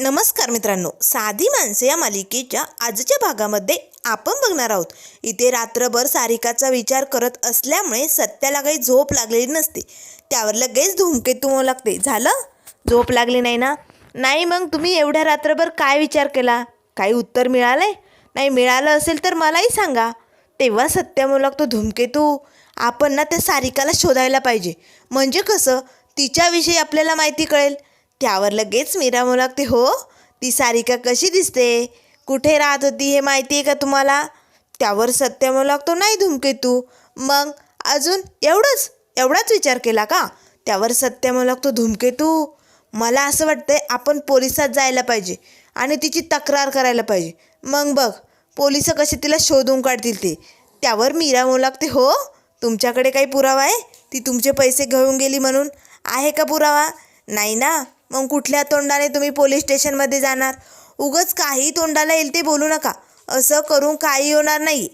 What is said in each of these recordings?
नमस्कार मित्रांनो साधी माणसे या मालिकेच्या आजच्या भागामध्ये आपण बघणार आहोत. इथे रात्रभर सारिकाचा विचार करत असल्यामुळे सत्याला काही झोप लागलेली नसते. त्यावर लगेच धूमकेतू लागते. झालं? झोप लागली नाही ना? नाही मग तुम्ही एवढ्या रात्रभर काय विचार केला? काही उत्तर मिळालंय? नाही मिळालं असेल तर मलाही सांगा. तेव्हा सत्या म्हणू लागतो धूमकेतू आपण ना त्या सारिकाला शोधायला पाहिजे. म्हणजे कसं? तिच्याविषयी आपल्याला माहिती कळेल. त्यावर लगेच मीरा मुलागते हो ती सारिका कशी दिसते? कुठे राहत होती हे माहिती आहे का तुम्हाला? त्यावर सत्य म्हणू लागतो नाही धूमकेतू मग अजून एवढंच? एवढाच विचार केला का? त्यावर सत्य म्हणू लागतो धूमकेतू मला असं वाटतंय आपण पोलिसात जायला पाहिजे आणि तिची तक्रार करायला पाहिजे. मग बघ पोलीस कसे तिला शोधून काढतील ते. त्यावर मीरा म्हणू लागते हो तुमच्याकडे काही पुरावा आहे? ती तुमचे पैसे घेऊन गेली म्हणून आहे का पुरावा? नाही ना. मग कुठल्या तोंडाने तुम्ही पोलीस स्टेशनमध्ये जाणार? उगच काही तोंडाला येईल ते बोलू नका. असं करून काही होणार नाही.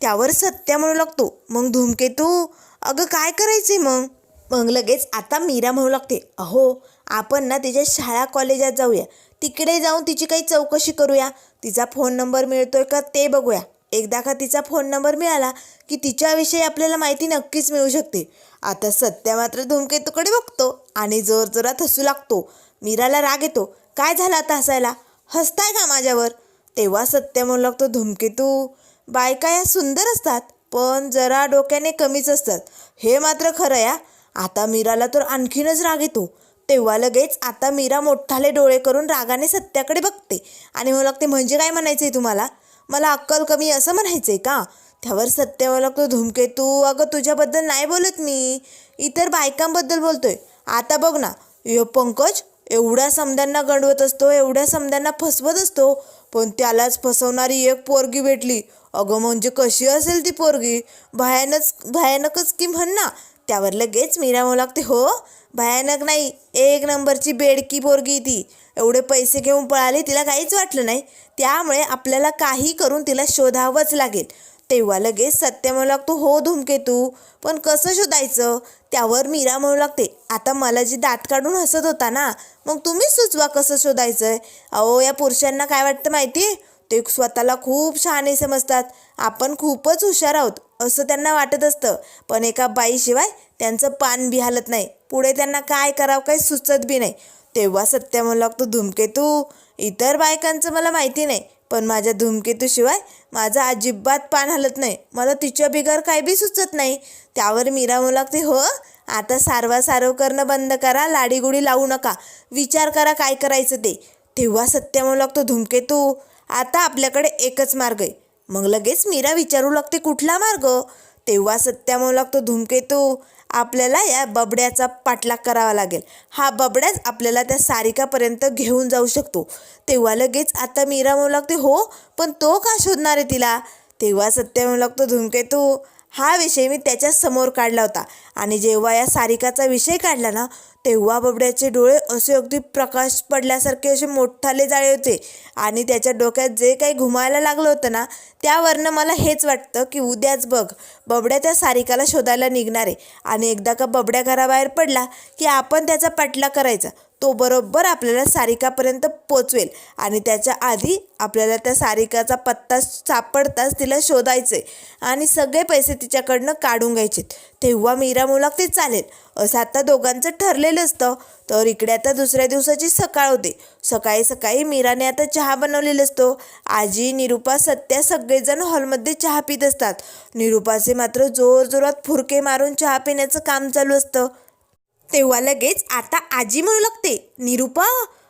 त्यावर सत्य म्हणू लागतो. मग धूमकेतू? अगं काय करायचे मग? मग लगेच आता मीरा म्हणू लागते अहो आपण ना तिच्या शाळा कॉलेजात जाऊया. तिकडे जाऊन तिची काही चौकशी करूया. तिचा फोन नंबर मिळतोय का ते बघूया. एकदा का तिचा फोन नंबर मिळाला की तिच्याविषयी आपल्याला माहिती नक्कीच मिळू शकते. आता सत्या मात्र धूमकेतूकडे बघतो आणि जोर जोरात हसू लागतो. मीराला राग येतो. काय झालं आता हसायला? हसताय का माझ्यावर? तेव्हा सत्य म्हणू लागतो धूमकेतू बायका या सुंदर असतात पण जरा डोक्याने कमीच असतात. हे मात्र खरं या. आता मीराला तर आणखीनच राग येतो. तेव्हा लगेच आता मीरा मोठाले डोळे करून रागाने सत्याकडे बघते आणि म्हणू लागते म्हणजे काय म्हणायचं आहे तुम्हाला? मला अक्कल कमी असं म्हणायचं आहे का? त्यावर सत्य लागतो धूमकेतू अगं तुझ्याबद्दल नाही बोलत मी. इतर बायकांबद्दल बोलतोय. आता बघ ना यो पंकज एवढ्या समद्यांना गंडवत असतो एवढ्या समद्यांना फसवत असतो पण त्यालाच फसवणारी एक पोरगी भेटली. अगं म्हणजे कशी असेल ती पोरगी? भयानच भयानकच की म्हण ना त्यावर लगेच मीरा म्हणू लागते हो? भयानक नाही एक नंबरची बेडकी पोरगी ती. एवढे पैसे घेऊन पळाली तिला काहीच वाटलं नाही. त्यामुळे आपल्याला काही करून तिला शोधावंच लागेल. तेव्हा लगेच सत्य म्हणू लागतो हो धूमकेतू पण कसं शोधायचं? त्यावर मीरा म्हणू लागते आता मला जी दात काढून हसत होता ना मग तुम्हीच सुचवा कसं शोधायचं आहे अहो या पुरुषांना काय वाटतं माहिती? आहे ते स्वतःला खूप शहाणे समजतात. आपण खूपच हुशार आहोत असं त्यांना वाटत असतं. पण एका बाईशिवाय त्यांचं पान बी हालत नाही. पुढे त्यांना काय करावं काही सुचत बी नाही. तेव्हा सत्य म्हणू लागतो धूमकेतू इतर बायकांचं मला माहिती नाही. पण माझ्या धूमकेतूशिवाय माझं अजिबात पान हलत नाही. मला तिच्या बिगर काय बी सुचत नाही. त्यावर मीरा म्हणू लागते हो आता सारवा सारव करणं बंद करा लाडीगुडी लावू नका. विचार करा काय करायचं ते. तेव्हा सत्य म्हणू लागतो धूमकेतू आता आपल्याकडे एकच मार्ग आहे. मग लगेच मीरा विचारू लागते कुठला मार्ग? तेव्हा सत्या म्हणू लागतो धूमकेतू आपल्याला या बबड्याचा पाठलाग करावा लागेल. हा बबड्याच आपल्याला त्या सारिकापर्यंत घेऊन जाऊ शकतो. तेव्हा लगेच आता मीरा म्हणू लागते हो पण तो का शोधणार आहे तिला? तेव्हा सत्य म्हणू लागतो धूमकेतू हा विषय मी त्याच्यासमोर काढला होता. आणि जेव्हा या सारिकाचा विषय काढला ना तेव्हा बबड्याचे डोळे असे अगदी प्रकाश पडल्यासारखे असे मोठाले जाळे होते. आणि त्याच्या डोक्यात जे काही घुमायला लागलं होतं ना त्यावरनं मला हेच वाटतं की उद्याच बघ बबड्या त्या सारिकाला शोधायला निघणार. आहे आणि एकदा का बबड्या घराबाहेर पडला की आपण त्याचा पाटला करायचा. तो बरोबर आपल्याला सारिकापर्यंत पोचवेल. आणि त्याच्या आधी आपल्याला त्या सारिकाचा पत्ता सापडताच तिला शोधायचे आणि सगळे पैसे तिच्याकडनं काढून घ्यायचे. तेव्हा मीरा मुलाक चालेल. असं आता दोघांचं ठरलेलं असतं. तर इकडे आता दुसऱ्या दिवसाची सकाळ होते. सकाळी सकाळी मीराने आता चहा बनवलेला असतो. आजी निरुपा सत्या सगळेजण हॉलमध्ये चहा पित असतात. निरुपाचे मात्र जोर जोरात फुरके मारून चहा पिण्याचं काम चालू असतं. तेव्हा लगेच आता आजी म्हणू लागते निरुपा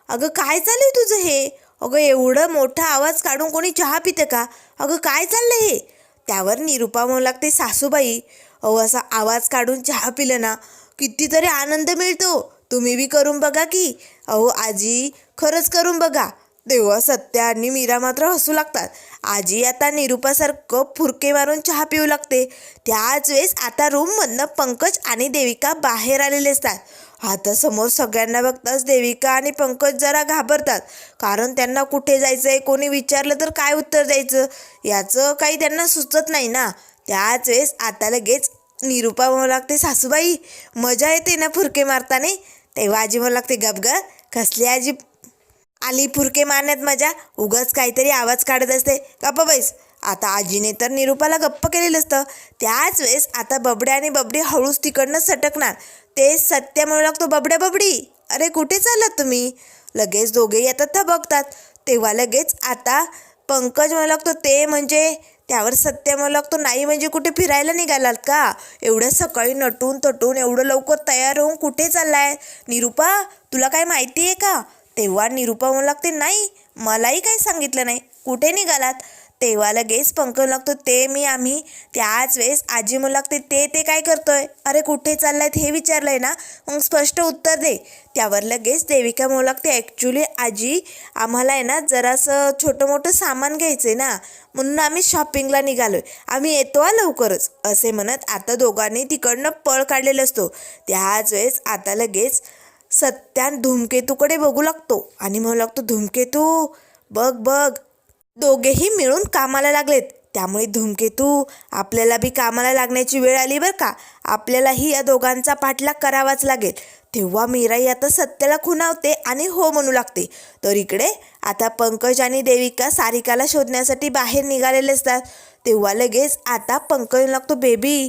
अगं काय चालू आहे तुझं हे? अगं एवढं मोठा आवाज काढून कोणी चहा पितं का? अगं काय चाललं हे? त्यावर निरुपा म्हणू लागते सासूबाई अहो असा आवाज काढून चहा पिलं ना कितीतरी आनंद मिळतो. तुम्ही बी करून बघा की. अहो आजी खरंच करून बघा. तेव्हा सत्या आणि मीरा मात्र हसू लागतात. आजी आता निरुपासारखं फुरके मारून चहा पिऊ लागते. त्याच वेळेस आता रूममधनं पंकज आणि देविका बाहेर आलेले असतात. आता समोर सगळ्यांना बघताच देविका आणि पंकज जरा घाबरतात. कारण त्यांना कुठे जायचं आहे कोणी विचारलं तर काय उत्तर द्यायचं? याचं काही त्यांना सुचत नाही ना. त्याच वेळेस आता लगेच निरुपा म्हणू लागते सासूबाई मजा येते ना फुरके मारताना? तेव्हा आजी म्हणू लागते गप ग कसली आजी आली फुरके मारण्यात मजा. उगाच काहीतरी आवाज काढत असते. गप्प बैस. आता आजीने तर निरूपाला गप्प केलेलं असतं. त्याच वेळेस आता बबड्या आणि बबडी हळूच तिकडनं सटकणार. ते सत्य म्हणू लागतो बबड्या बबडी. अरे कुठे चाललात तुम्ही? लगेच दोघेही आता थबकतात. तेव्हा लगेच आता पंकज म्हणू लागतो ते म्हणजे त्यावर सत्य म्हणू लागतो नाही म्हणजे कुठे फिरायला निघालात का? एवढ्या सकाळी नटून तटून एवढं लवकर तयार होऊन कुठे चाललाय? निरूपा तुला काय माहिती आहे का? तेव्हा निरुपा म्हणू लागते नाही मलाही काही सांगितलं नाही. कुठे निघालात? तेव्हा लगेच पंकज लागतो ते मी आम्ही. त्याच वेळेस आजी म्हणू लागते ते ते काय करतोय? अरे कुठे चाललायत हे विचारलंय ना? मग स्पष्ट उत्तर दे. त्यावर लगेच देविका म्हणू लागते ॲक्च्युली आजी आम्हाला आहे ना जरासं छोटं मोठं सामान घ्यायचं आहे ना. म्हणून आम्ही शॉपिंगला निघालो आहे आम्ही येतो आ लवकरच. असे म्हणत आता दोघांनी तिकडनं पळ काढलेला असतो. त्याच वेळेस आता लगेच सत्यान धूमकेतूकडे बघू लागतो. आणि म्हणू लागतो धूमकेतू बघ बघ. दोघेही मिळून कामाला लागलेत. त्यामुळे धूमकेतू आपल्याला बी कामाला लागण्याची वेळ आली बरं का? आपल्यालाही या दोघांचा पाठलाग करावाच लागेल. तेव्हा मीराई आता सत्याला खुणावते आणि हो म्हणू लागते. तर इकडे आता पंकज आणि देविका सारिकाला शोधण्यासाठी बाहेर निघालेले असतात. तेव्हा लगेच आता पंकज लागतो बेबी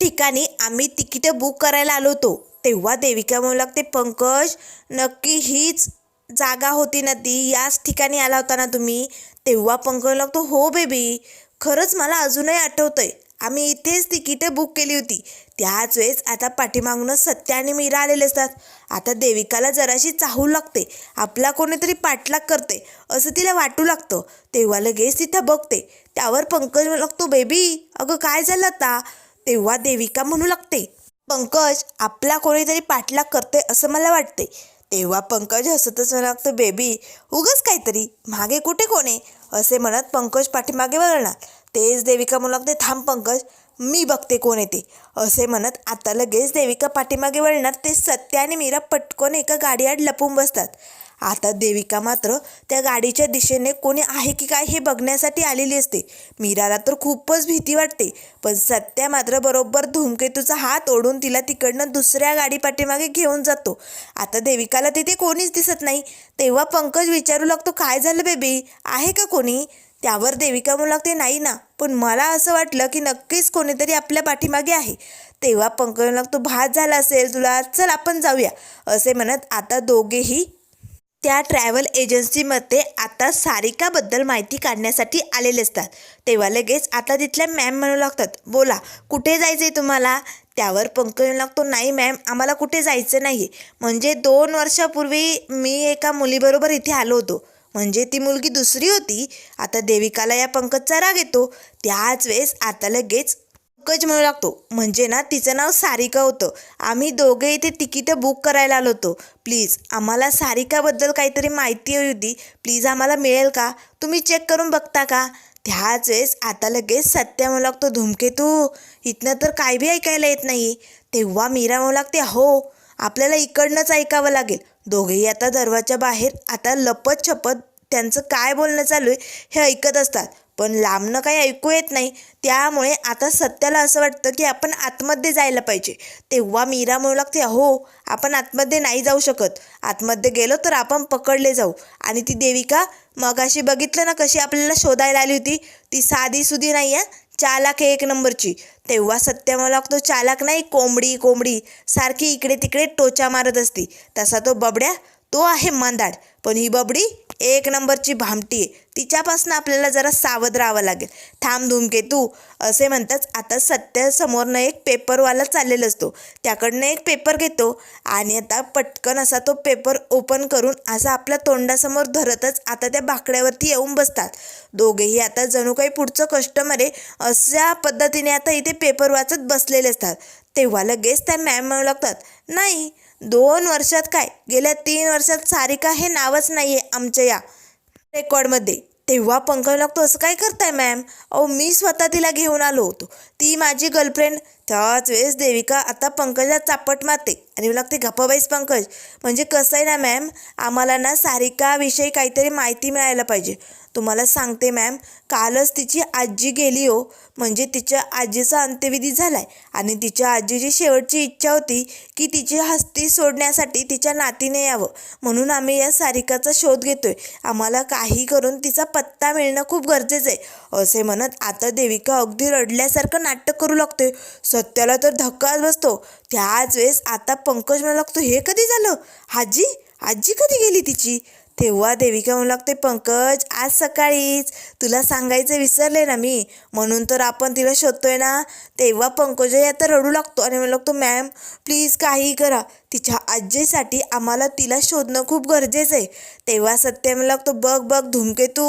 ठिकाणी आम्ही तिकीटं बुक करायला आलो होतो. तेव्हा देविका म्हणू लागते पंकज नक्की हीच जागा होती ना ती याच ठिकाणी आला होता ना तुम्ही? तेव्हा पंकज लागतो हो बेबी खरंच मला अजूनही आठवतं आहे आम्ही इथेच तिकीटं बुक केली होती. त्याच वेळेस आता पाठीमागून सत्या आणि मीरा आलेले असतात. आता देविकाला जराशी चाहू लागते. आपला कोणीतरी पाठलाग करते असं तिला वाटू लागतं. तेव्हा लगेच तिथं बघते त्यावर पंकज म्हणू लागतो बेबी अगं काय झालं आता? तेव्हा देविका म्हणू लागते पंकज आपला कोणीतरी पाठलाग करते असं मला वाटते तेव्हा पंकज हसतच म्हणतो बेबी उगच काहीतरी. मागे कुठे कोण आहे? असे म्हणत पंकज पाठीमागे वळणार. तेच देविका म्हणू लागते थांब पंकज. मी बघते कोण येते असे म्हणत आता लगेच देविका पाठीमागे वळणार. ते सत्य आणि मीरा पटकन एका गाडीआड लपून बसतात. आता देविका मात्र त्या गाडीच्या दिशेने कोणी आहे की काय हे बघण्यासाठी आलेली असते. मीराला तर खूपच भीती वाटते पण सत्या मात्र बरोबर धूमकेतूचा हात ओढून तिला तिकडनं दुसऱ्या गाडी पाठीमागे घेऊन जातो. आता देविकाला तिथे कोणीच दिसत नाही. तेव्हा पंकज विचारू लागतो काय झालं बेबी? आहे का कोणी? त्यावर देविका म्हणू लागते नाही ना पण मला असं वाटलं की नक्कीच कोणीतरी आपल्या पाठीमागे आहे. तेव्हा पंकज म्हणू लागतो भात झाला असेल तुला चल आपण जाऊया. असे म्हणत आता दोघेही त्या ट्रॅव्हल एजन्सीमध्ये आता सारिकाबद्दल माहिती काढण्यासाठी आलेले असतात. तेव्हा लगेच आता तिथल्या मॅम म्हणू लागतात बोला कुठे जायचं आहे तुम्हाला? त्यावर पंकज म्हणू लागतो नाही मॅम आम्हाला कुठे जायचं नाही. म्हणजे दोन वर्षापूर्वी मी एका मुलीबरोबर इथे आलो होतो. म्हणजे ती मुलगी दुसरी होती. आता देविकाला या पंकजचा राग येतो. त्याच वेळेस आता लगेच पंकज म्हणू लागतो. म्हणजे ना तिचं नाव सारिका होतं. आम्ही दोघे इथे तिकीटं बुक करायला आलो होतो. प्लीज आम्हाला सारिकाबद्दल काहीतरी माहिती हवी होती. प्लीज आम्हाला मिळेल का? तुम्ही चेक करून बघता का? त्याच वेळेस आता लगेच सत्या म्हणू लागतो धूमकेतू इथनं तर काय बी ऐकायला येत नाही. तेव्हा मीरा म्हणू लागते हो आपल्याला इकडनंच ऐकावं लागेल. दोघेही आता दरवाजा बाहेर आता लपत छपत त्यांचं काय बोलणं चालू आहे हे ऐकत असतात. पण लांबनं काही ऐकू येत नाही. त्यामुळे आता सत्याला असं वाटतं की आपण आतमध्ये जायला पाहिजे. तेव्हा मीरा म्हणू लागते हो आपण आतमध्ये नाही जाऊ शकत. आतमध्ये गेलो तर आपण पकडले जाऊ. आणि ती देविका मगाशी बघितलं ना कशी आपल्याला शोधायला आली होती? ती साधी सुधी नाही आहे चालाक आहे एक नंबरची. तेव्हा सत्य मला लागतो चालाक नाही कोंबडी कोंबडी. सारखी इकडे तिकडे टोचा मारत असती. तसा तो बबड्या तो आहे मांदाड पण ही बबडी एक नंबरची भामटी आहे. तिच्यापासून आपल्याला जरा सावध राहावं लागेल. थांब धूमकेतू असे म्हणताच आता सत्यासमोरनं एक पेपरवाला चाललेला असतो. त्याकडनं एक पेपर घेतो आणि आता पटकन असा तो पेपर ओपन करून असा आपल्या तोंडासमोर धरतच आता त्या बाकड्यावरती येऊन बसतात. दोघेही आता जणू काही पुढचं कस्टमर आहे अशा पद्धतीने आता इथे पेपर वाचत बसलेले असतात. तेव्हा लगेच त्या मॅम म्हणू लागतात. नाही दोन वर्षात काय? गेल्या तीन वर्षात सारिका हे नावच नाही आहे आमच्या या रेकॉर्डमध्ये. तेव्हा पंकज लागतो असं काय करताय मॅम? अहो मी स्वतः तिला घेऊन आलो होतो. ती माझी गर्लफ्रेंड. त्याच वेळेस देविका आता पंकजला चापट मारते. आणि मला लागते गप्पाबाईस पंकज. म्हणजे कसं आहे ना मॅम आम्हाला ना सारिकाविषयी काहीतरी माहिती मिळायला पाहिजे. तुम्हाला सांगते मॅम कालच तिची आजी गेली हो. म्हणजे तिच्या आजीचा अंत्यविधी झाला आहे आणि तिच्या आजीची शेवटची इच्छा होती की तिची हस्ती सोडण्यासाठी तिच्या नातीने यावं. म्हणून आम्ही या सारिकाचा शोध घेतोय. आम्हाला काही करून तिचा पत्ता मिळणं खूप गरजेचं आहे असे म्हणत आता देविका अगदी रडल्यासारखं नाटक करू लागतोय. सत्याला तर धक्काच बसतो. त्याच वेळेस आता पंकज म्हणू लागतो हे कधी झालं? आजी? आजी कधी गेली तिची? तेव्हा देविका म्हणू लागते पंकज. आज सकाळीच. तुला सांगायचं विसरले ना मी. म्हणून तर आपण तिला शोधतोय ना. तेव्हा पंकजही आता रडू लागतो. आणि म्हणू लागतो मॅम प्लीज काही करा. तिच्या आजीसाठी आम्हाला तिला शोधणं खूप गरजेचं आहे. तेव्हा सत्य म्हणू लागतो बघ बघ धुमकेतू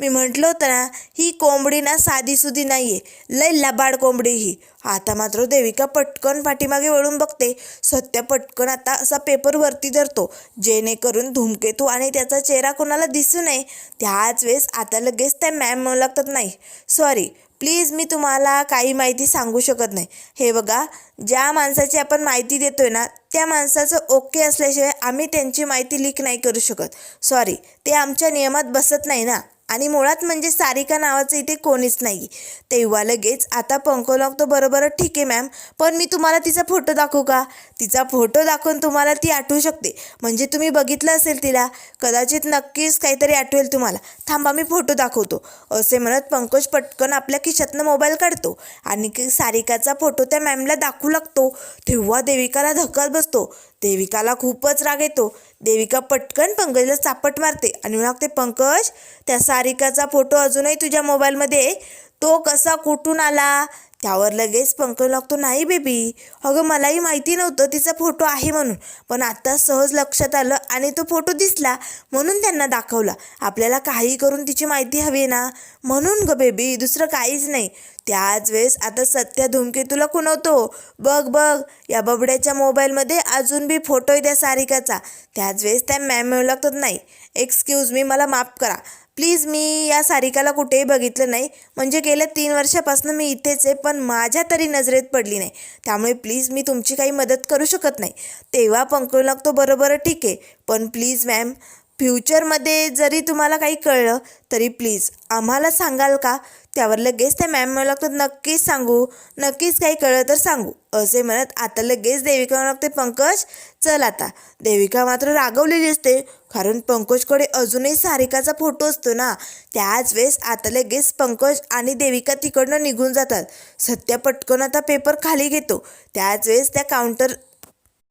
मी म्हटलं होतं ना ही कोंबडी ना साधीसुधी नाही आहे लय लबाड कोंबडी ही. आता मात्र देविका पटकन पाठीमागे वळून बघते. सत्य पटकन आता असा पेपर वरती धरतो. जेणेकरून धूमकेतू आणि त्याचा चेहरा कोणाला दिसू नये. त्याच वेळेस आता लगेच त्या मॅम म्हणू लागतात नाही. सॉरी प्लीज मी तुम्हाला काही माहिती सांगू शकत नाही. हे बघा ज्या माणसाची आपण माहिती देतोय ना त्या माणसाचं ओके असल्याशिवाय आम्ही त्यांची माहिती लीक नाही करू शकत. सॉरी ते आमच्या नियमात बसत नाही ना. आणि मुळात म्हणजे सारिका नावाचं इथे कोणीच नाही तेव्हा लगेच आता पंको लागतो बरोबर ठीक आहे मॅम पण मी तुम्हाला तिचा फोटो दाखवू का? तिचा फोटो दाखवून तुम्हाला ती आठवू शकते. म्हणजे तुम्ही बघितलं असेल तिला कदाचित नक्कीच काहीतरी आठवेल तुम्हाला. थांबा मी फोटो दाखवतो. असे म्हणत पंकज पटकन आपल्या खिशातनं मोबाईल काढतो आणि सारिकाचा फोटो त्या मॅमला दाखवू लागतो. तेव्हा देविकाला धक्काच बसतो. देविकाला खूपच राग येतो. देविका पटकन पंकजला चापट मारते आणि म्हणते पंकज त्या सारिकाचा फोटो अजूनही तुझ्या मोबाईलमध्ये तो कसा कुठून आला? त्यावर लगेच पंकज लागतो. नाही बेबी. अगं मलाही माहिती नव्हतं तिचा फोटो आहे म्हणून. पण आत्ता सहज लक्षात आलं आणि तो फोटो दिसला म्हणून त्यांना दाखवला. आपल्याला काही करून तिची माहिती हवी आहे ना? म्हणून ग बेबी दुसरं काहीच नाही. त्याच वेळेस आता सत्या धूमकेतूला खुणवतो. बघ बघ या बबड्याच्या मोबाईलमध्ये अजून बी फोटो आहे त्या सारिकाचा. त्याच वेळेस त्या मॅम लागतात नाही. एक्सक्यूज मी मला माफ करा. प्लीज मी या सारिकाला कुठेही बघितलं नाही. म्हणजे गेल्या तीन वर्षापासून मी इथेच आहे पण माझ्या तरी नजरेत पडली नाही. त्यामुळे प्लीज मी तुमची काही मदत करू शकत नाही. तेव्हा पंकज लागतो बरोबर ठीक आहे. पण प्लीज मॅम फ्युचरमध्ये जरी तुम्हाला काही कळलं तरी प्लीज आम्हाला सांगाल का? त्यावर लगेच त्या मॅम मला लागतात नक्कीच सांगू नक्कीच काही कळलं तर सांगू. असे म्हणत आता लगेच देविका म्हणू लागते पंकज चल आता. देविका मात्र रागवलेली असते कारण पंकजकडे अजूनही सारिकाचा फोटो असतो ना त्याच वेळेस आता लगेच पंकज आणि देविका तिकडनं निघून जातात. सत्या पटकन आता पेपर खाली घेतो त्याच वेळेस त्या काउंटर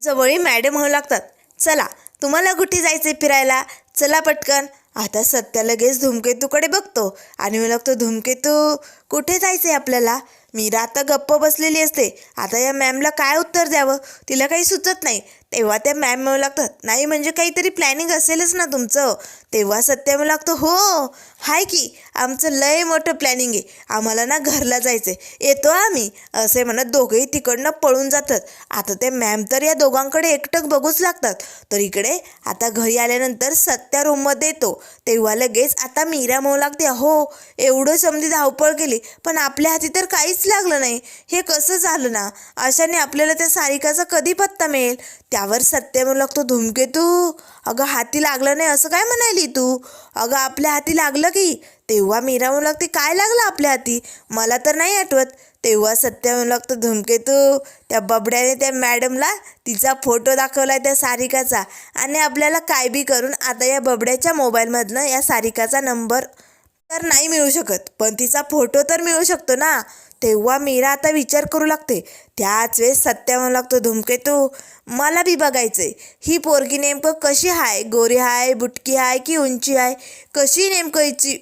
जवळी मॅडम म्हणू लागतात चला तुम्हाला कुठे जायचे फिरायला? चला पटकन. आता सत्या लगेच धूमकेतूकडे बघतो आणि मला लागतो धूमकेतू कुठे जायचंय आपल्याला? मीरा आता गप्प बसलेली असते. आता या मॅमला काय उत्तर द्यावं? तिला काही सुचत नाही. तेव्हा त्या मॅम म्हणू लागतात नाही म्हणजे काहीतरी प्लॅनिंग असेलच ना तुमचं. तेव्हा सत्या म्हणू लागतो हो हाय की आमचं लय मोठं प्लॅनिंग आहे. आम्हाला ना घरला जायचं आहे येतो आम्ही. असे म्हणत दोघेही तिकडनं पळून जातात. आता ते मॅम तर या दोघांकडे एकटक बघूच लागतात. तर इकडे आता घरी आल्यानंतर सत्या रूममध्ये येतो. तेव्हा लगेच आता मीरा म्हणू लागते. हो एवढं समधी धावपळ केली पण आपल्या हाती तर काहीच लागलं नाही. हे कसं झालं ना? अशाने आपल्याला त्या सारिकाचा कधी पत्ता मिळेल? त्यावर सत्य म्हणू लागतो धुमकेतू. अगं हाती लागलं नाही असं काय म्हणाली तू? अगं आपल्या हाती लागलं की? तेव्हा मीरा म्हणू लागते काय लागलं आपल्या हाती? मला तर नाही आठवत. तेव्हा सत्य म्हणू लागतो धुमकेतू त्या बबड्याने त्या मॅडमला तिचा फोटो दाखवला त्या सारिकाचा. आणि आपल्याला काय बी करून आता या बबड्याच्या मोबाईलमधनं या सारिकाचा नंबर तर नाही मिळू शकत. पण तिचा फोटो तर मिळू शकतो ना. तेव्हा मीरा आता विचार करू लागते. त्याच वेळेस सत्या म्हणू लागतो धुमकेतू मला बी बघायचंय. ही पोरगी नेमकं कशी आहे गोरी हाय बुटकी आहे की उंची आहे कशी नेमकं हिची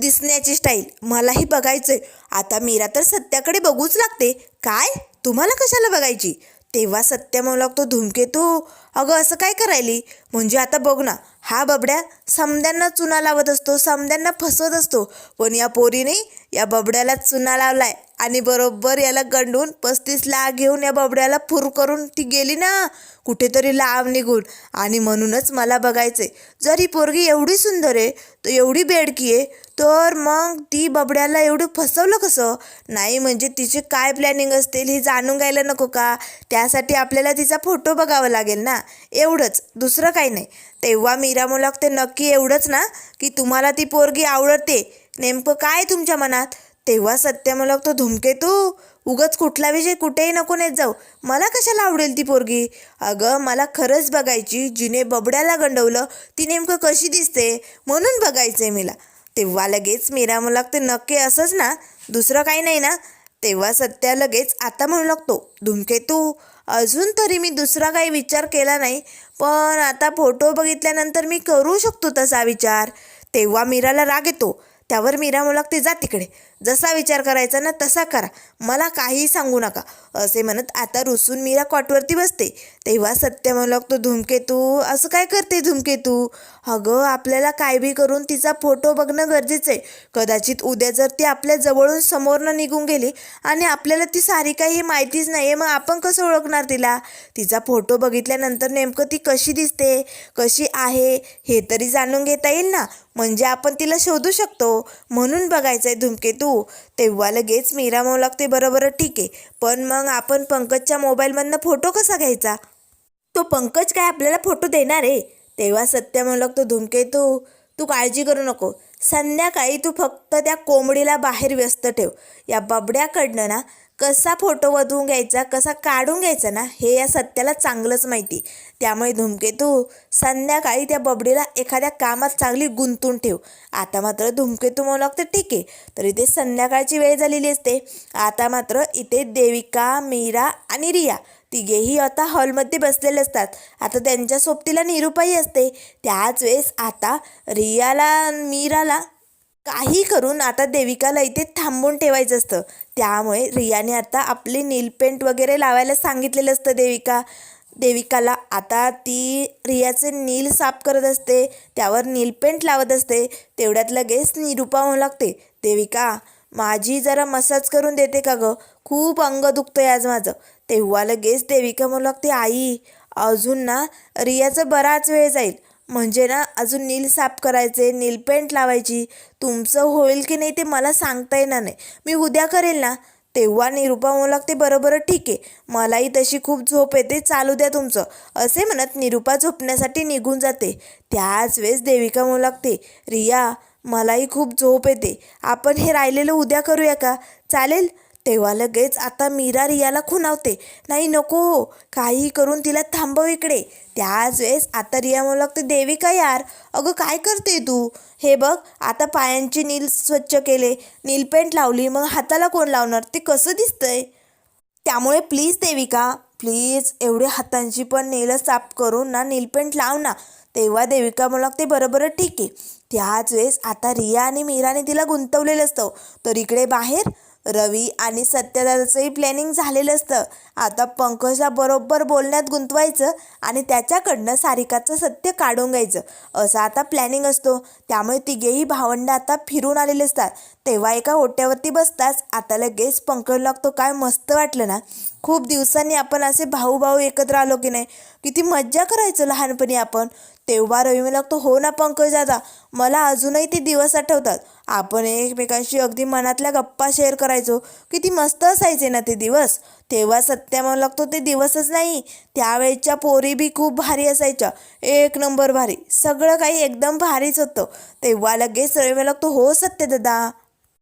दिसण्याची स्टाईल मलाही बघायचंय. आता मीरा तर सत्याकडे बघूच लागते. काय? तुम्हाला कशाला बघायची? तेव्हा सत्य म्हणू लागतो धुमकेतू. अगं असं काय करायली? म्हणजे आता बघ ना हा बबड्या समद्यांना चुना लावत असतो समद्यांना फसवत असतो. पण या पोरीने या बबड्याला चुना लावलाय आणि बरोबर याला गंडून पस्तीस लाख घेऊन या बबड्याला फुर करून ती गेली ना. कुठेतरी लांब निघून. आणि म्हणूनच मला बघायचंय जर ही पोरगी एवढी सुंदर आहे तर एवढी बेडकी आहे तर मग ती बबड्याला एवढं फसवलं कसं? नाही म्हणजे तिचे काय प्लॅनिंग असतील हे जाणून घ्यायला नको का? त्यासाठी आपल्याला तिचा फोटो बघावा लागेल ना. एवढंच. दुसरं काही नाही. तेव्हा मीरा मुलक ते नक्की एवढंच ना की तुम्हाला ती पोरगी आवडते. नेमकं काय तुमच्या मनात? तेव्हा सत्य मुलक तो धुमकेतू उगच कुठला विषय कुठेही नको नेत जाऊ. मला कशाला आवडेल ती पोरगी? अगं मला खरंच बघायची जिने बबड्याला गंडवलं ती नेमकं कशी दिसते? म्हणून बघायचंय मला. तेव्हा लगेच मीरा मुलाक ते नक्की असंच ना दुसरं काही नाही ना. तेव्हा सत्या लगेच आता म्हणू लागतो. धुमकेतू अजून तरी मी दुसरा काही विचार केला नाही पण आता फोटो बघितल्यानंतर मी करू शकतो तसा विचार. तेव्हा मीराला राग येतो. त्यावर मीरा मुलाक ते जा तिकडे. जसा विचार करायचा ना तसा करा. मला काहीही सांगू नका. असे म्हणत आता रुसून मीरा कॉटवरती बसते. तेव्हा सत्य मुलक तो धुमकेतू असं काय करते धुमकेतू अगं आपल्याला काय बी करून तिचा फोटो बघणं गरजेचं आहे. कदाचित उद्या जर ती आपल्या जवळून समोरनं निघून गेली आणि आपल्याला ती सारी काही हे माहितीच नाही आहे मग आपण कसं ओळखणार तिला? तिचा फोटो बघितल्यानंतर नेमकं ती कशी दिसते? कशी आहे? हे तरी जाणून घेता येईल ना? म्हणजे आपण तिला शोधू शकतो. म्हणून बघायचं आहे धूमकेतू तू. तेव्हा लगेच मीरा म्हणू लागते बरोबर ठीक आहे. पण मग आपण पंकजच्या मोबाईलमधनं फोटो कसा घ्यायचा? तो पंकज काय आपल्याला फोटो देणार आहे? तेव्हा सत्य म्हणलं धुमके तू तू काळजी करू नको. संध्याकाळी तू फक्त त्या कोंबडीला बाहेर व्यस्त ठेव. या बबड्याकडनं ना कसा फोटो वधवून घ्यायचा कसा काढून घ्यायचा ना हे या सत्याला चांगलंच माहिती. त्यामुळे धुमकेतू संध्याकाळी त्या बबडीला एखाद्या कामात चांगली गुंतून ठेव. आता मात्र धुमकेतू म्हणू तर ठीक आहे तर इथे संध्याकाळची वेळ झालेली असते. आता मात्र इथे देविका मीरा आणि रिया तिघेही आता हॉलमध्ये बसलेले असतात. आता त्यांच्या सोबतीला निरुपाई असते. त्याच वेळेस आता रियाला मीराला काही करून आता देविकाला इथे थांबून ठेवायचं असतं. त्यामुळे रियाने आता आपली नीलपेंट वगैरे लावायला सांगितलेलं असतं देविका देविकाला. आता ती रियाचे नील साफ करत असते त्यावर नीलपेंट लावत असते तेवढ्यात लगेच निरुपा होऊ लागते. देविका माझी जरा मसाज करून देते का गं? खूप अंग दुखतंय आज माझं. तेव्हा लगेच देविका म्हणू लागते आई अजून ना रियाचं बराच वेळ जाईल. म्हणजे ना अजून नील साफ करायचे नील पेंट लावायची. तुमचं होईल की नाही ते मला सांगता येणार नाही. मी उद्या करेल ना? तेव्हा निरुपा म्हणू लागते बरोबर ठीक आहे. मलाही तशी खूप झोप येते चालू द्या तुमचं. असे म्हणत निरुपा झोपण्यासाठी निघून जाते. त्याच वेळेस देविका म्हणू लागते रिया मलाही खूप झोप येते. आपण हे राहिलेलं उद्या करूया का? चालेल? तेव्हा लगेच आता मीरा रियाला खुणावते. नाही नको. काही करून तिला थांबव इकडे. त्याच वेळेस आता रिया म्हणू लागते देविका यार अगं काय करते तू? हे बघ आता पायांची नील स्वच्छ केले नीलपेंट लावली मग हाताला कोण लावणार? ते कसं दिसतंय? त्यामुळे प्लीज देविका प्लीज एवढे हातांची पण नेलं साफ करून ना नीलपेंट लाव ना. तेव्हा देविका म्हणू लागते बरोबर ठीक आहे. त्याच वेळेस आता रिया आणि मीराने तिला गुंतवलेलं असतं. तर इकडे बाहेर रवी आणि सत्यदादाचंही प्लॅनिंग झालेलं असतं. आता पंकजला बरोबर बोलण्यात गुंतवायचं आणि त्याच्याकडनं सारिकाचं सत्य काढून घ्यायचं. असं आता प्लॅनिंग असतो. त्यामुळे तिघेही भावंड आता फिरून आलेले असतात. तेव्हा एका ओट्यावरती बसताच आता लगेच पंकज लागतो काय मस्त वाटलं ना. खूप दिवसांनी आपण असे भाऊ भाऊ एकत्र आलो की नाही. किती मज्जा करायचं लहानपणी आपण. तेव्हा रवी मला लागतो हो ना पंकज दादा मला अजूनही ते दिवस आठवतात. आपण एकमेकांशी अगदी मनातल्या गप्पा शेअर करायचो. किती मस्त असायचे ना ते दिवस. तेव्हा सत्या म्हणू लागतो ते दिवसच नाही. त्यावेळेच्या पोरी बी खूप भारी असायच्या. एक नंबर भारी. सगळं काही एकदम भारीच होतं. तेव्हा लगेच रवी मला लागतो हो सत्य दादा.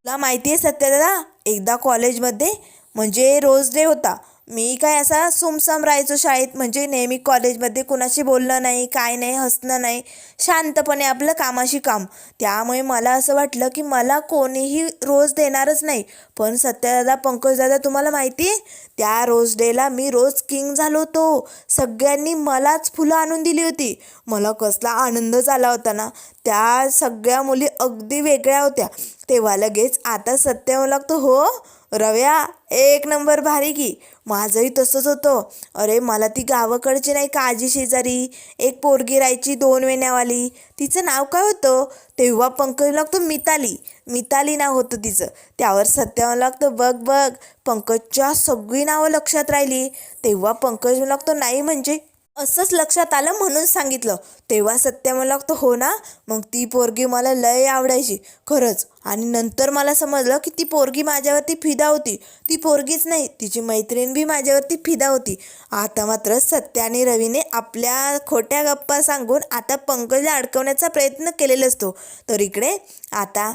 तुला माहिती आहे सत्यदादा एकदा कॉलेजमध्ये म्हणजे रोज डे होता. मी काय असा सुमसम राहायचो शाळेत म्हणजे नेहमी कॉलेजमध्ये कुणाशी बोलणं नाही काय नाही हसणं नाही शांतपणे आपलं कामाशी काम. त्यामुळे मला असं वाटलं की मला कोणीही रोज देणारच नाही. पण सत्यदादा पंकजदादा तुम्हाला माहिती आहे? त्या रोज डेला मी रोज किंग झालो होतो. सगळ्यांनी मलाच फुलं आणून दिली होती. मला कसला आनंद झाला होता ना. त्या सगळ्या मुली अगदी वेगळ्या होत्या. तेव्हा लगेच आता सत्य लागतो हो. रव्या एक नंबर भारी की. माझंही तसंच होतं. अरे मला ती गावाकडची नाही का आजी शेजारी? एक पोरगी राहायची दोन वेण्यावाली. तिचं नाव काय होतं? तेव्हा पंकज लागतो मिताली. मिताली नाव होतं तिचं. त्यावर सत्यावर लागतं बघ बघ. पंकजच्या सगळी नावं लक्षात राहिली. तेव्हा पंकज लागतो नाही म्हणजे असंच लक्षात आलं म्हणून सांगितलं. तेव्हा सत्य मला तर हो ना? मग ती पोरगी मला लय आवडायची. खरंच. आणि नंतर मला समजलं की ती पोरगी माझ्यावरती फिदा होती. ती पोरगीच नाही. तिची मैत्रीण बी माझ्यावरती फिदा होती. आता मात्र सत्य आणि रवीने आपल्या खोट्या गप्पा सांगून आता पंकजला अडकवण्याचा प्रयत्न केलेला असतो तर इकडे आता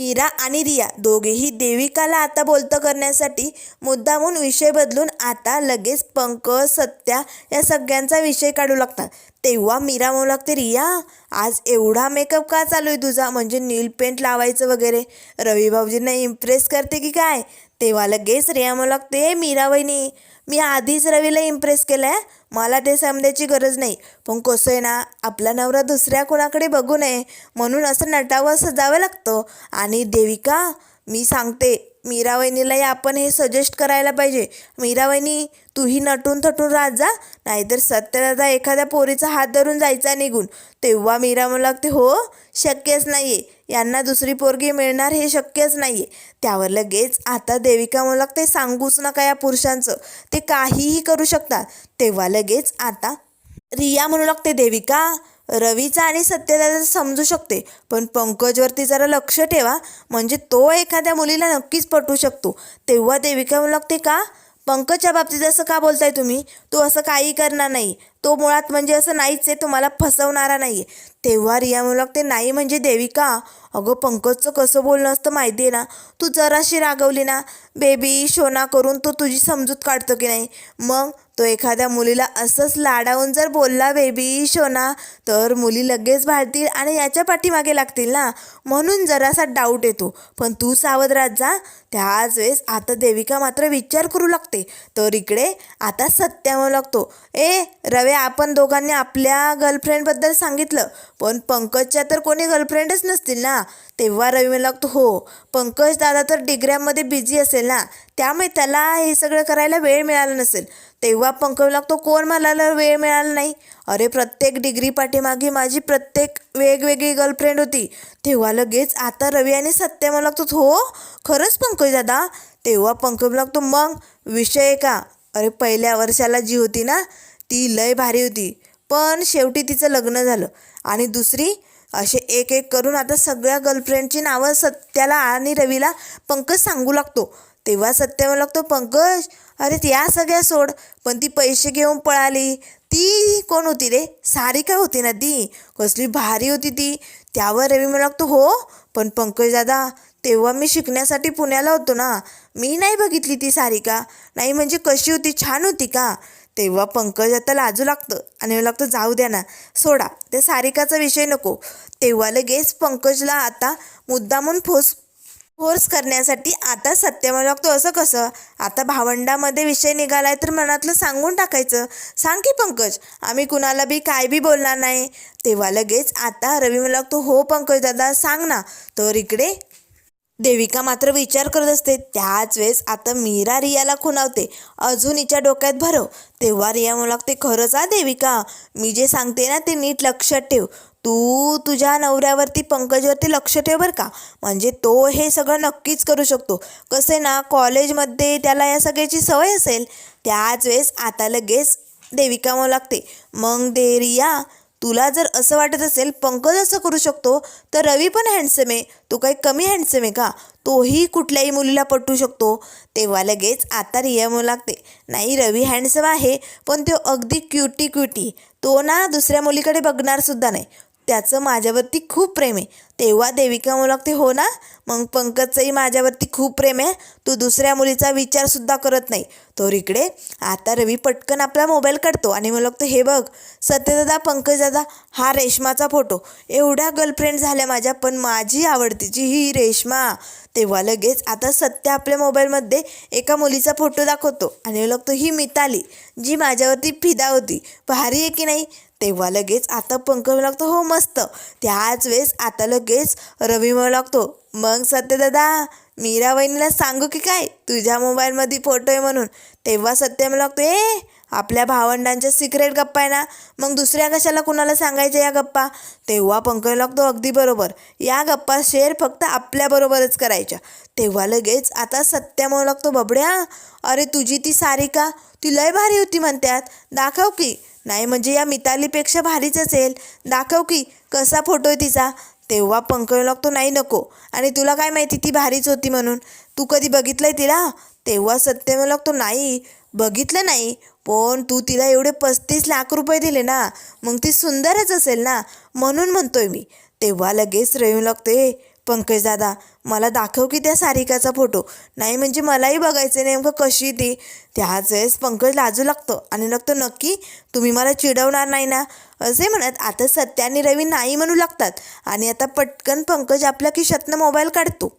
मीरा आणि रिया दोघेही देविकाला आता बोलतं करण्यासाठी मुद्दामून विषय बदलून आता लगेच पंकज सत्या या सगळ्यांचा विषय काढू लागतात. तेव्हा मीरा म्हणू लागते रिया आज एवढा मेकअप का चालू आहे तुझा? म्हणजे नील पेंट लावायचं वगैरे. रवी भाऊजींना इम्प्रेस करते की काय? तेव्हा लगेच रिया म्हणू लागते मीरा वहिनी मी आधीच रवीला इम्प्रेस केलं आहे मला ते समजायची गरज नाही. पण कसं आहे ना आपला नवरा दुसऱ्या कोणाकडे बघू नये. म्हणून असं नटावं सजावं लागतं. आणि देविका मी सांगते मीरावहिनीलाही आपण हे सजेस्ट करायला पाहिजे. मीरावहिनी तूही नटून थटून राहत जा. नाहीतर सत्यदादा एखाद्या पोरीचा हात धरून जायचा निघून. तेव्हा मीरा म्हणू लागते हो शक्यच नाही आहे यांना दुसरी पोरगी मिळणार हे शक्यच नाही आहे त्यावर लगेच आता देविका म्हणू लागते सांगूच नका या पुरुषांचं. ते काहीही करू शकतात. तेव्हा लगेच आता रिया म्हणू लागते देविका रवीचा आणि सत्यदादाचं समजू शकते पण पंकजवरती जरा लक्ष ठेवा. म्हणजे तो एखाद्या मुलीला नक्कीच पटू शकतो. तेव्हा देविका म्हणू लागते का? पंकजच्या बाबतीत असं का बोलताय तुम्ही? तो असं काही करणार नाही. तो मुळात म्हणजे असं नाहीच आहे तुम्हाला फसवणारा नाही आहे तेव्हा रिया म्हणू लागते नाही म्हणजे देविका अगं पंकजचं कसं बोलणं असतं माहिती आहे ना? तू जराशी रागवली ना बेबी शोना करून तो तुझी समजूत काढतो की नाही? मग तो एखाद्या मुलीला असंच लाडावून जर बोलला बेबी शोना तर मुली लगेच भाळतील आणि याच्या पाठीमागे लागतील ना? म्हणून जरासा डाऊट येतो. पण तू सावध राहत जा. त्याच वेळेस आता देविका मात्र विचार करू लागते. तर इकडे आता सत्या म्हणू लागतो. ए रवे आपण दोघांनी आपल्या गर्लफ्रेंडबद्दल सांगितलं. पण पंकजच्या तर कोणी गर्लफ्रेंडच नसतील ना? तेव्हा रवी म्हणू लागतो हो पंकज दादा तर डिग्र्यांमध्ये बिझी असेल ना? त्यामुळे त्याला हे सगळं करायला वेळ मिळाला नसेल. तेव्हा पंकज लागतो कोण मला वेळ मिळाला नाही. अरे प्रत्येक डिग्री पाठीमागे माझी प्रत्येक वेगवेगळी गर्लफ्रेंड होती. तेव्हा लगेच आता रवी आणि सत्य मला लागतो हो खरंच पंकज दादा? तेव्हा पंकज लागतो मग विषय का? अरे पहिल्या वर्षाला जी होती ना ती लय भारी होती. पण शेवटी तिचं लग्न झालं. आणि दुसरी असे एक एक करून आता सगळ्या गर्लफ्रेंडची नावं सत्याला आणि रवीला पंकज सांगू लागतो. तेव्हा सत्य म्हणू लागतो पंकज अरे त्या सगळ्या सोड. पण ती पैसे घेऊन पळाली. ती कोण होती रे? सारिका होती ना ती? कसली भारी होती ती. त्यावर रवी मला लागतो हो. पण पंकज दादा तेव्हा मी शिकण्यासाठी पुण्याला होतो ना. मी नाही बघितली ती सारिका नाही म्हणजे कशी होती? छान होती का? तेव्हा पंकज आता लाजू लागतं. आणि मला लागतं जाऊ द्या ना. सोडा. त्या सारिकाचा विषय नको. तेव्हा लगेच पंकजला आता मुद्दामून फोस फोर्स करण्यासाठी आता सत्य लागतो असं कसं? आता भावंडामध्ये विषय निघालाय तर मनातलं सांगून टाकायचं. सांग की पंकज आम्ही कुणाला बी काय बी बोलणार नाही. तेव्हा लगेच आता रवी मला लागतो हो पंकज दादा सांग ना. तर इकडे देविका मात्र विचार करत असते. त्याच वेळेस आता मीरा रियाला खुणावते. अजून हिच्या डोक्यात भरव. तेव्हा रिया म्हणू लागते खरंच आ देविका? मी जे सांगते ना ते नीट लक्षात ठेव. तू तुझ्या नवऱ्यावरती पंकजवरती लक्ष ठेव बरं का. म्हणजे तो हे सगळं नक्कीच करू शकतो. कसं आहे ना कॉलेजमध्ये त्याला या सगळ्याची सवय असेल त्याच वेळेस आता लगेच देविका म्हणू लागते. मग दे रिया तुला जर असं वाटत असेल पंकज असं करू शकतो तर रवी पण हँडसम आहे. तो काही कमी हँडसम आहे का? तोही कुठल्याही मुलीला पटू शकतो. तेव्हा लगेच आता रिया म्हणू लागते. नाही रवी हँडसम आहे पण तो अगदी क्युटी क्युटी तो ना दुसऱ्या मुलीकडे बघणार सुद्धा नाही. त्याचं माझ्यावरती खूप प्रेम आहे. तेव्हा देविका म्हणू लागते हो ना मग पंकजचंही माझ्यावरती खूप प्रेम आहे. तू दुसऱ्या मुलीचा विचारसुद्धा करत नाही. तर इकडे आता रवी पटकन आपला मोबाईल काढतो आणि म्हणू लागतो हे बघ सत्यदादा पंकज दादा हा रेशमाचा फोटो. एवढ्या गर्लफ्रेंड झाल्या माझ्या पण माझी आवडतीची ही रेशमा. तेव्हा लगेच आता सत्य आपल्या मोबाईलमध्ये एका मुलीचा फोटो दाखवतो. आणि म्हणू लागतो ही मिताली जी माझ्यावरती फिदा होती. भारी आहे की नाही? तेव्हा लगेच आता पंकज लागतो. हो मस्त. त्याच वेळेस आता लगेच रवी म्हणू लागतो. मग सत्यदादा मीरा वहिनीला सांगू की काय? तुझ्या मोबाईलमध्ये फोटो आहे म्हणून. तेव्हा सत्य म्हणू लागतो. ए आपल्या भावंडांच्या सिक्रेट गप्पा आहे ना? मग दुसऱ्या कशाला कुणाला सांगायच्या या गप्पा? तेव्हा पंकज लागतो अगदी बरोबर. या गप्पा शेअर फक्त आपल्याबरोबरच करायच्या. तेव्हा लगेच आता सत्यामुळे लागतो. बबड्या अरे तुझी ती सारिका ती लय भारी होती म्हणतात. दाखव की. नाही म्हणजे या मितालीपेक्षा भारीच असेल. दाखव की कसा फोटो आहे तिचा? तेव्हा पंकज लागतो नाही नको. आणि तुला काय माहिती ती भारीच होती म्हणून. तू कधी बघितलंय तिला? तेव्हा सत्यम लागतो नाही. बघितलं नाही. पण तू तिला एवढे पस्तीस लाख रुपये दिले ना मग ती सुंदरच असेल ना? म्हणून म्हणतोय मी. तेव्हा लगेच रेवू लागते पंकज दादा मला दाखव की त्या सारिकाचा फोटो. नाही म्हणजे मलाही बघायचं नेमकं कशी ती. त्याच वेळेस पंकज लाजू लागतो आणि लागतो नक्की तुम्ही मला चिडवणार नाही ना? असे म्हणत आता सत्या आणि रवी नाही म्हणू लागतात. आणि आता पटकन पंकज आपल्या खिशातनं मोबाईल काढतो.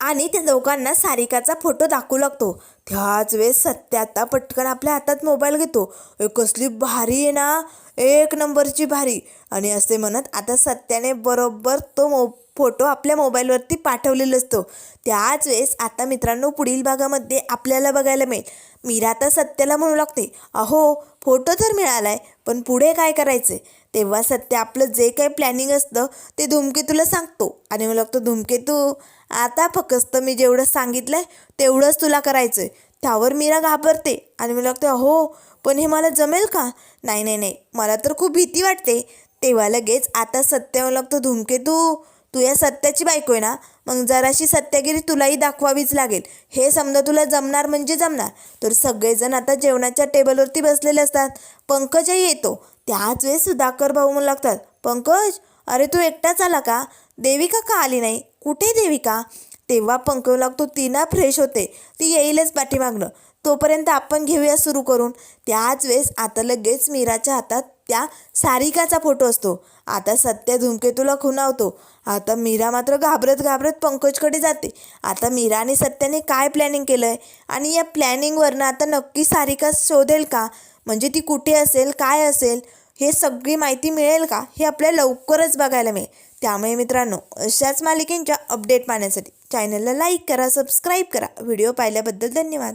आणि त्या दोघांना सारिकाचा फोटो दाखवू लागतो. त्याच वेळेस सत्य आता पटकन आपल्या हातात मोबाईल घेतो. ए कसली भारी आहे ना एक नंबरची भारी. आणि असे म्हणत आता सत्याने बरोबर तो मो फोटो आपल्या मोबाईलवरती पाठवलेला असतो. त्याच वेळेस आता मित्रांनो पुढील भागामध्ये आपल्याला बघायला मिळेल. मीरा आता सत्याला म्हणू लागते अहो फोटो तर आहे पण पुढे काय करायचं तेव्हा सत्य आपलं जे काही प्लॅनिंग असतं ते धूमकेतूला सांगतो. आणि मला लागतो धूमकेतू आता फक्त मी जेवढं सांगितलं आहे तेवढंच तुला करायचं आहे त्यावर मीरा घाबरते. आणि मला लागतं अहो पण हे मला जमेल का? नाही नाही नाही मला तर खूप भीती वाटते. तेव्हा लगेच आता सत्य मला लागतो धूमकेतू तू या सत्याची बायको आहे ना मग जराशी सत्यागिरी तुलाही दाखवावीच लागेल. हे समजा तुला जमणार म्हणजे जमणार. तर सगळेजण आता जेवणाच्या टेबलवरती बसलेले असतात. पंकजही येतो. त्याच वेळेस सुधाकर भाऊ म्हणू लागतात पंकज अरे तू एकटाच आला का? देविका का आली नाही? कुठे देविका? तेव्हा पंकज लागतो ती ना फ्रेश होते. ती येईलच पाठीमागणं तोपर्यंत आपण घेऊया सुरू करून. त्याच वेळेस आता लगेच मीराच्या हातात त्या सारिकाचा फोटो असतो. आता सत्य धुमकेतूला खुणावतो आता मीरा मात्र घाबरत घाबरत पंकजकडे जाते. आता मीरा आणि सत्याने काय प्लॅनिंग केलं आहे आणि या प्लॅनिंगवरनं आता नक्की सारिका शोधेल का? म्हणजे ती कुठे असेल? काय असेल? हे सगळी माहिती मिळेल का? हे आपल्याला लवकरच बघायला मिळेल. त्यामुळे मित्रांनो अशाच मालिकेंच्या अपडेट पाहण्यासाठी चॅनलला लाईक करा सबस्क्राईब करा. व्हिडिओ पाहिल्याबद्दल धन्यवाद.